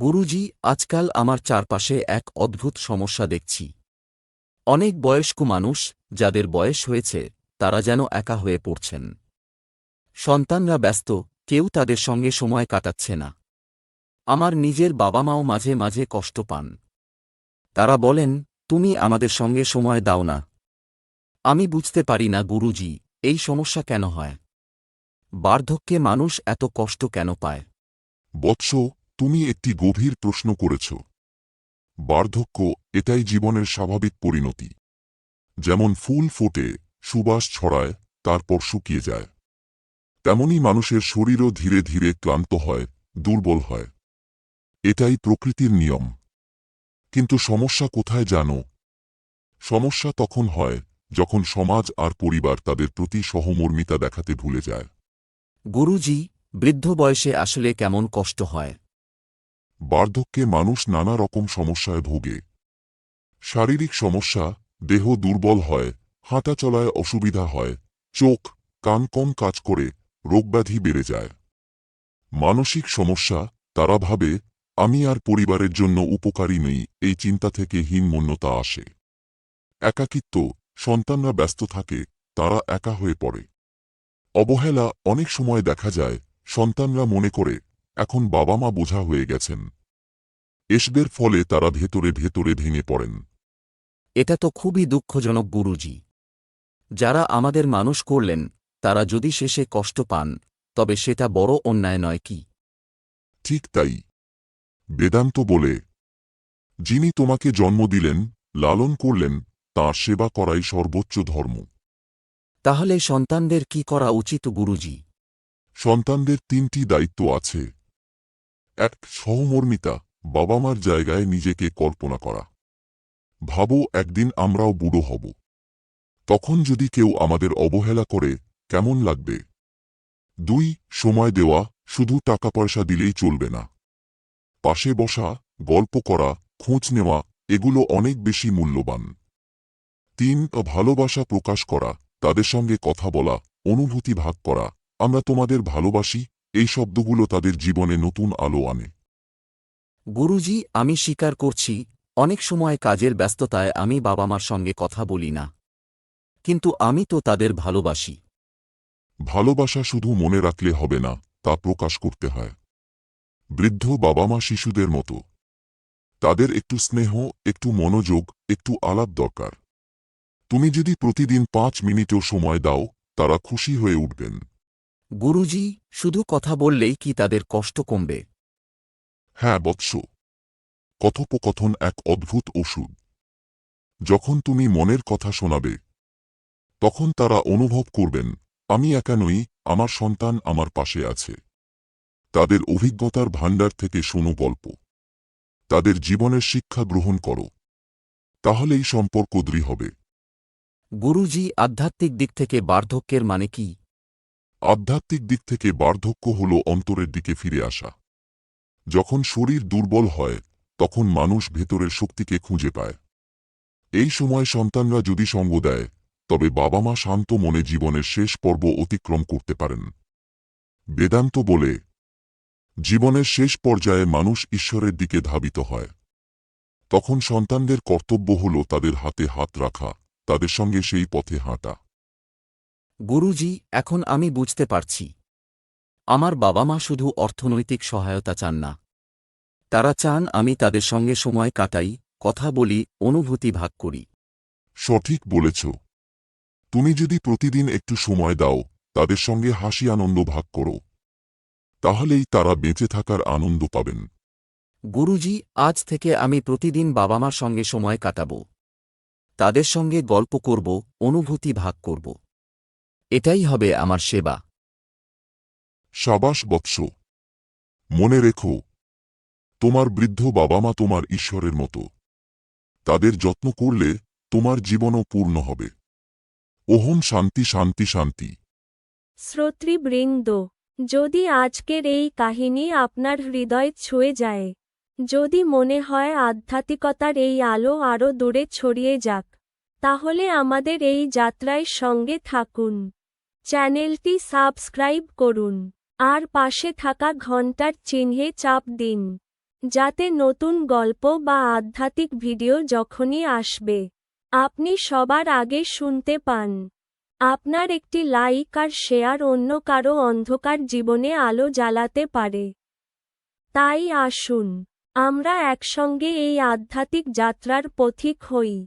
গুরুজি, আজকাল আমার চারপাশে এক অদ্ভুত সমস্যা দেখছি। অনেক বয়স্ক মানুষ, যাদের বয়স হয়েছে, তারা যেন একা হয়ে পড়ছেন। সন্তানরা ব্যস্ত, কেউ তাদের সঙ্গে সময় কাটাচ্ছে না। আমার নিজের বাবা মাও মাঝে মাঝে কষ্ট পান। তারা বলেন, তুমি আমাদের সঙ্গে সময় দাও না। আমি বুঝতে পারি না, গুরুজি, এই সমস্যা কেন হয়? বার্ধক্যে মানুষ এত কষ্ট কেন পায়? বৎস তুমি একটি গভীর প্রশ্ন করেছ। বার্ধক্য এটাই জীবনের স্বাভাবিক পরিণতি। যেমন ফুল ফোটে, সুবাস ছড়ায়, তারপর শুকিয়ে যায়। তেমনি মানুষের শরীরও ধীরে ধীরে ক্লান্ত হয়, দুর্বল হয়। এটাই প্রকৃতির নিয়ম। কিন্তু সমস্যা কোথায় জানো? সমস্যা তখন হয় যখন সমাজ আর পরিবার তাদের প্রতি সহমর্মিতা দেখাতে ভুলে যায়। গুরুজি, বৃদ্ধ বয়সে আসলে কেমন কষ্ট হয়? বার্ধক্যে মানুষ নানা রকম সমস্যায় ভোগে। শারীরিক সমস্যা, দেহ দুর্বল হয়, হাঁটা চলায় অসুবিধা হয়, চোখ, কান কম কাজ করে রোগব্যাধি বেড়ে যায়। মানসিক সমস্যা, তারা ভাবে, আমি আর পরিবারের জন্য উপকারী নেই, এই চিন্তা থেকে হীনমন্যতা আসে। একাকিত্ব, সন্তানরা ব্যস্ত থাকে, তারা একা হয়ে পড়ে। অবহেলা অনেক সময় দেখা যায়, সন্তানরা মনে করে, এখন বাবা মা বোঝা হয়ে গেছেন। এসবের ফলে তারা ভেতরে ভেতরে ভেঙে পড়েন। এটা তো খুবই দুঃখজনক গুরুজি। যারা আমাদের মানুষ করলেন তারা যদি শেষে কষ্ট পান তবে সেটা বড় অন্যায় নয় কি? ঠিক তাই। বেদান্ত বলে যিনি তোমাকে জন্ম দিলেন লালন করলেন তাঁর সেবা করাই সর্বোচ্চ ধর্ম। তাহলে সন্তানদের কি করা উচিত গুরুজি? সন্তানদের তিনটি দায়িত্ব আছে। এক সহমর্মিতা। বাবা মার জায়গায় নিজেকে কল্পনা করা। ভাবো, একদিন আমরাও বুড়ো হব। তখন যদি কেউ আমাদের অবহেলা করে, কেমন লাগবে? দুই, সময় দেওয়া, শুধু টাকা পয়সা দিলেই চলবে না। পাশে বসা, গল্প করা, খোঁজ নেওয়া, এগুলো অনেক বেশি মূল্যবান। তিন, ভালোবাসা প্রকাশ করা, তাদের সঙ্গে কথা বলা, অনুভূতি ভাগ করা, আমরা তোমাদের ভালোবাসি, এই শব্দগুলো তাদের জীবনে নতুন আলো আনে। গুরুজি আমি স্বীকার করছি অনেক সময় কাজের ব্যস্ততায় আমি বাবা মার সঙ্গে কথা বলি না। কিন্তু আমি তো তাদের ভালোবাসি। ভালোবাসা শুধু মনে রাখলে হবে না তা প্রকাশ করতে হয়। বৃদ্ধ বাবা মা শিশুদের মতো। তাদের একটু স্নেহ একটু মনোযোগ একটু আলাপ দরকার। তুমি যদি প্রতিদিন পাঁচ মিনিটও সময় দাও তারা খুশি হয়ে উঠবেন। গুরুজি শুধু কথা বললেই কি তাদের কষ্ট কমবে? হ্যাঁ বৎস। কথোপকথন এক অদ্ভুত ওষুধ। যখন তুমি মনের কথা শোনাবে তখন তারা অনুভব করবেন আমি একা নই আমার সন্তান আমার পাশে আছে। তাদের অভিজ্ঞতার ভাণ্ডার থেকে শোনো গল্প। তাদের জীবনের শিক্ষা গ্রহণ করো। তাহলেই সম্পর্ক দৃঢ় হবে। গুরুজি আধ্যাত্মিক দিক থেকে বার্ধক্যের মানে কি? আধ্যাত্মিক দিক থেকে বার্ধক্য হল অন্তরের দিকে ফিরে আসা। যখন শরীর দুর্বল হয়, তখন মানুষ ভেতরের শক্তিকে খুঁজে পায়। এই সময় সন্তানরা যদি সঙ্গ দেয়, তবে বাবা মা শান্ত মনে জীবনের শেষ পর্ব অতিক্রম করতে পারেন। বেদান্ত বলে, জীবনের শেষ পর্যায়ে মানুষ ঈশ্বরের দিকে ধাবিত হয়। তখন সন্তানদের কর্তব্য হল তাদের হাতে হাত রাখা, তাদের সঙ্গে সেই পথে হাঁটা। গুরুজি, এখন আমি বুঝতে পারছি। আমার বাবা মা শুধু অর্থনৈতিক সহায়তা চান না। তারা চান আমি তাদের সঙ্গে সময় কাটাই কথা বলি অনুভূতি ভাগ করি। সঠিক বলেছ। তুমি যদি প্রতিদিন একটু সময় দাও তাদের সঙ্গে হাসি আনন্দ ভাগ করো। তাহলেই তারা বেঁচে থাকার আনন্দ পাবেন। গুরুজি আজ থেকে আমি প্রতিদিন বাবা মার সঙ্গে সময় কাটাব। তাদের সঙ্গে গল্প করব অনুভূতি ভাগ করব। এটাই হবে আমার সেবা। সাবাস বৎস। মনে রেখো, তোমার বৃদ্ধ বাবা মা তোমার ঈশ্বরের মতো। তাদের যত্ন করলে তোমার জীবনও পূর্ণ হবে। ওহম শান্তি শান্তি শান্তি। শ্রোতৃবৃন্দ, যদি আজকের এই কাহিনী আপনার হৃদয় ছুঁয়ে যায়, যদি মনে হয় আধ্যাত্মিকতার এই আলো আরও দূরে ছড়িয়ে যাক, তাহলে আমাদের এই যাত্রায় সঙ্গে থাকুন। চ্যানেলটি সাবস্ক্রাইব করুন। আর পাশে থাকা ঘণ্টার চিহ্নে চাপ দিন। যাতে নতুন গল্প বা আধ্যাত্মিক ভিডিও যখনই আসবে, আপনি সবার আগে শুনতে পান। আপনার একটি লাইক আর শেয়ার অন্য কারও অন্ধকার জীবনে আলো জ্বালাতে পারে। তাই আসুন, আমরা একসঙ্গে এই আধ্যাত্মিক যাত্রার পথিক হই।